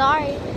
Sorry.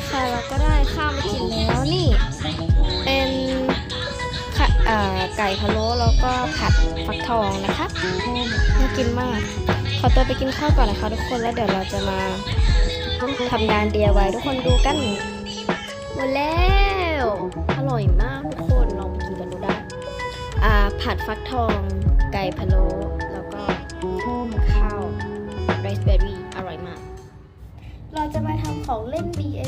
นะคะ แล้ก็ได้ข้าวมากินแล้วนี่ เป็นไก่พะโล้แล้วก็ผัดฟักทองนะคะน่ากินมาก ขอตัวไปกินข้าวก่อนนะคะ ทุกคนแล้วเดี๋ยวเราจะมาทำงานเดียไว้ทุกคนดูกันหมดแล้วอร่อยมากทุกคนลองกินกันดูได้ผัดฟักทอง ไก่พะโล้แล้วก็ข้าวไรซ์เบอร์รี่อร่อยมาก เราจะมาทำของเล่น DIY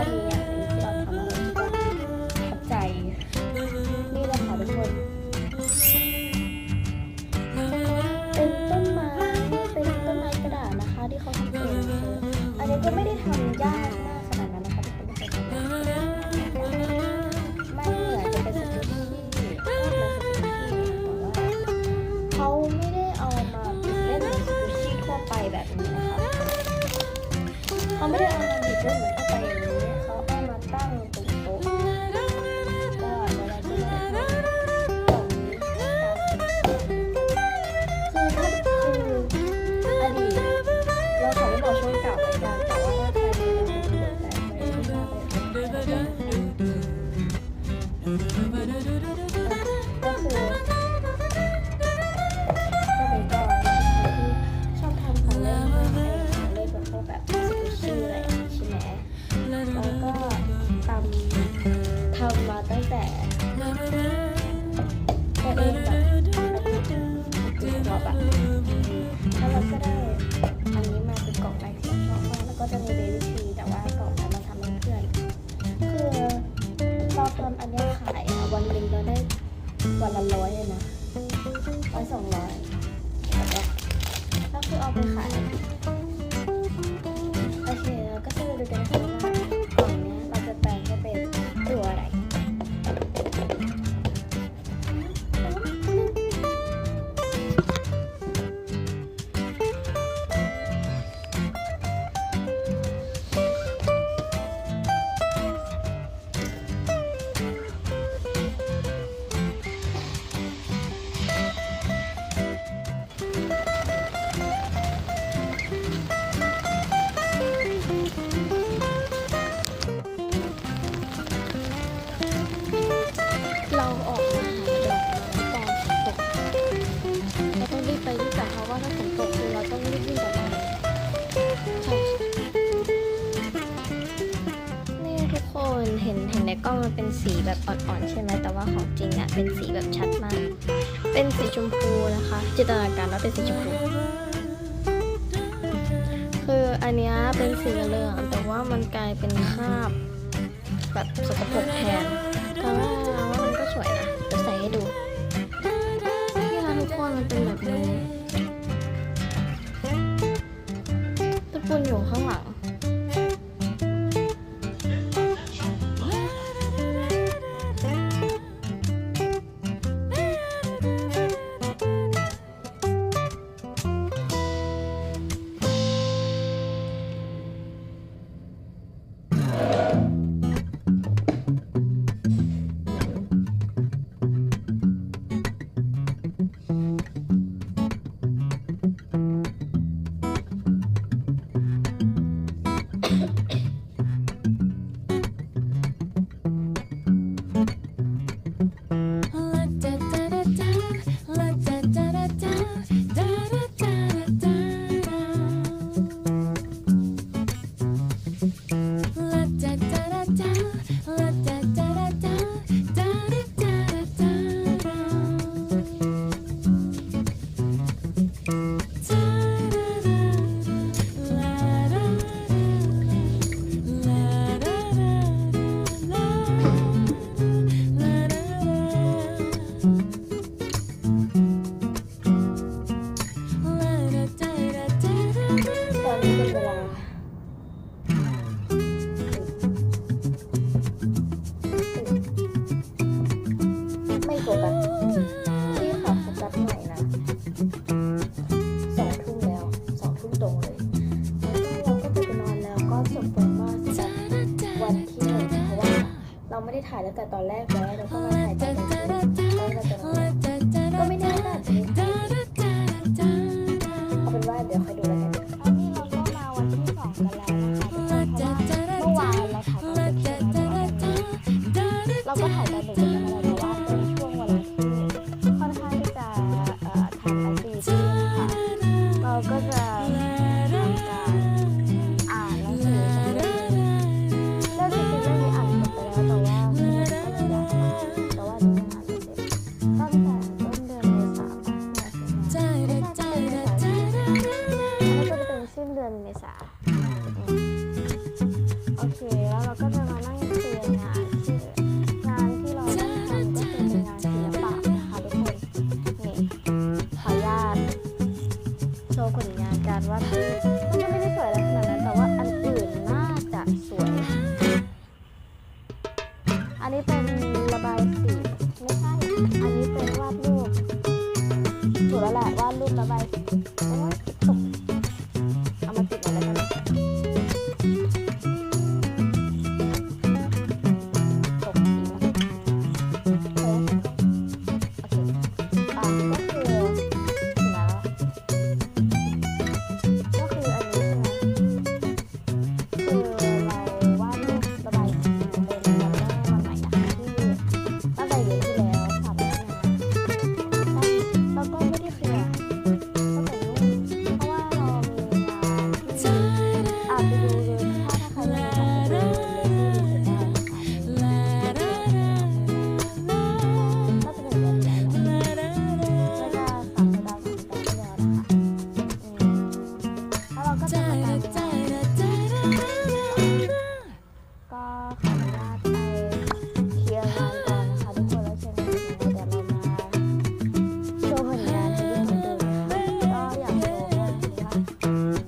Daddy. ก็จะมีเบบี้ทีแต่ว่าก่อนนั้นเราทำเพื่อน คือเราทำอันนี้ขายอะวันหนึ่งเราได้วันละร้อยเลยนะร้อยสองร้อยแล้วก็คือเอาไปขายัดมาก เป็นสีชมพูนะคะ จินตนาการว่าเป็นสีชมพู คืออันนี้เป็นสีเหลืองแต่ว่ามันกลายเป็นคราบแบบสกปรกแทนแต่ว่ามันก็สวยนะจะใส่ให้ดูที่ร้านทุกคนมันเป็นแบบนี้ตะปูนอยู่ข้างหลัง เราไม่ได้ถ่ายตั้งแต่ตอนแรกแล้วเราก็มาถ่ายตอนกลางคืนแล้วเราจะนอนก็ไม่แน่ก็อาจะมีถ่ายเอาเป็นว่าเดี๋ยวคอยดูแล้วกันอันนี้เราก็มาวันที่สองกันแล้วนะคะทุกคนเพราะว่าเมื่อวานเราถ่ายตอนเช้าเราก็ถ่ายตอนดึกกันแล้วแต่ว่าเป็นช่วงเวลาที่ค่อนข้างที่จะเอ่อทำแอคทิวิตี้ค่ะเราก็จะ ง ก็จะมามาก็ขออนุญาตไปเคลียร์งานก่อนนะคะทุกคนแล้วเชิญงานเดี๋ยวเรามาโชว์ผลงานทุกคนดูนะคะก็อยากโชว์ว่าถือว่า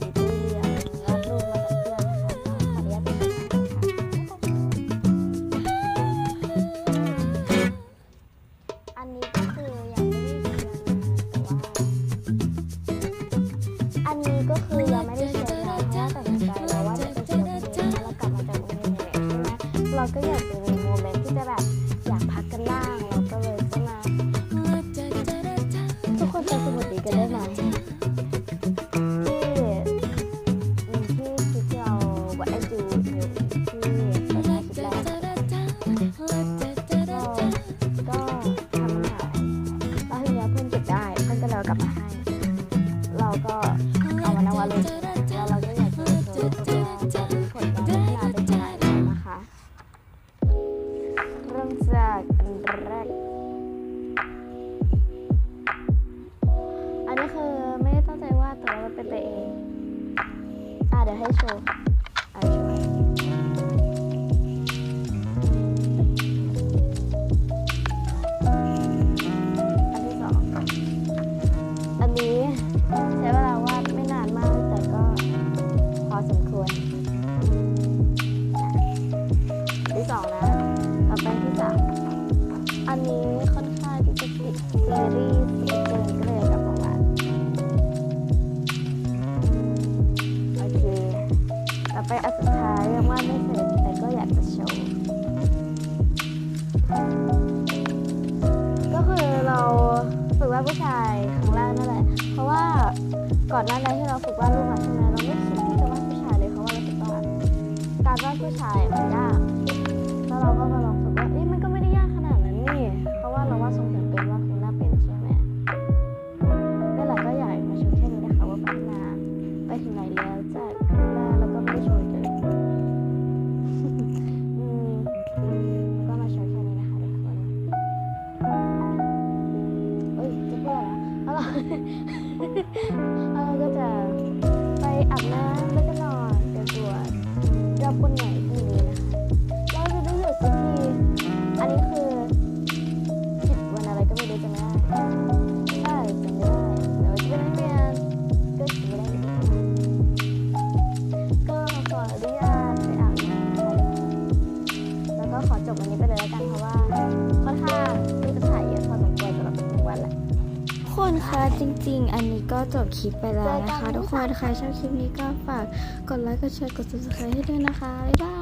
ดีดีอะวาดรูปมากับเพื่อนนะคะก็ขออนุญาตไปดูนะคะอันนี้ก็คือยังไม่ได้เคลียร์งานแต่ว่าอันนี้ก็คือ ก็คือไม่ได้ตั้งใจว่าแต่ว่ามันเป็นไปเอง อะเดี๋ยวให้โชว์ แรกนั่นแหละ เพราะว่าก่อนหน้านั้นที่เราฝึกวาดรูปมาใช่ไหมเราไม่คิดที่จะวาดผู้ชายเลยเพราะว่าเราคิดว่าการวาดผู้ชายมันยากแล้วเราก็มาลอง คลิปไปแล้วนะคะ ทุกคนใครชอบคลิปนี้ก็ฝากกดไลค์ กดแชร์ กด subscribe ให้ด้วยนะคะ บ๊ายบาย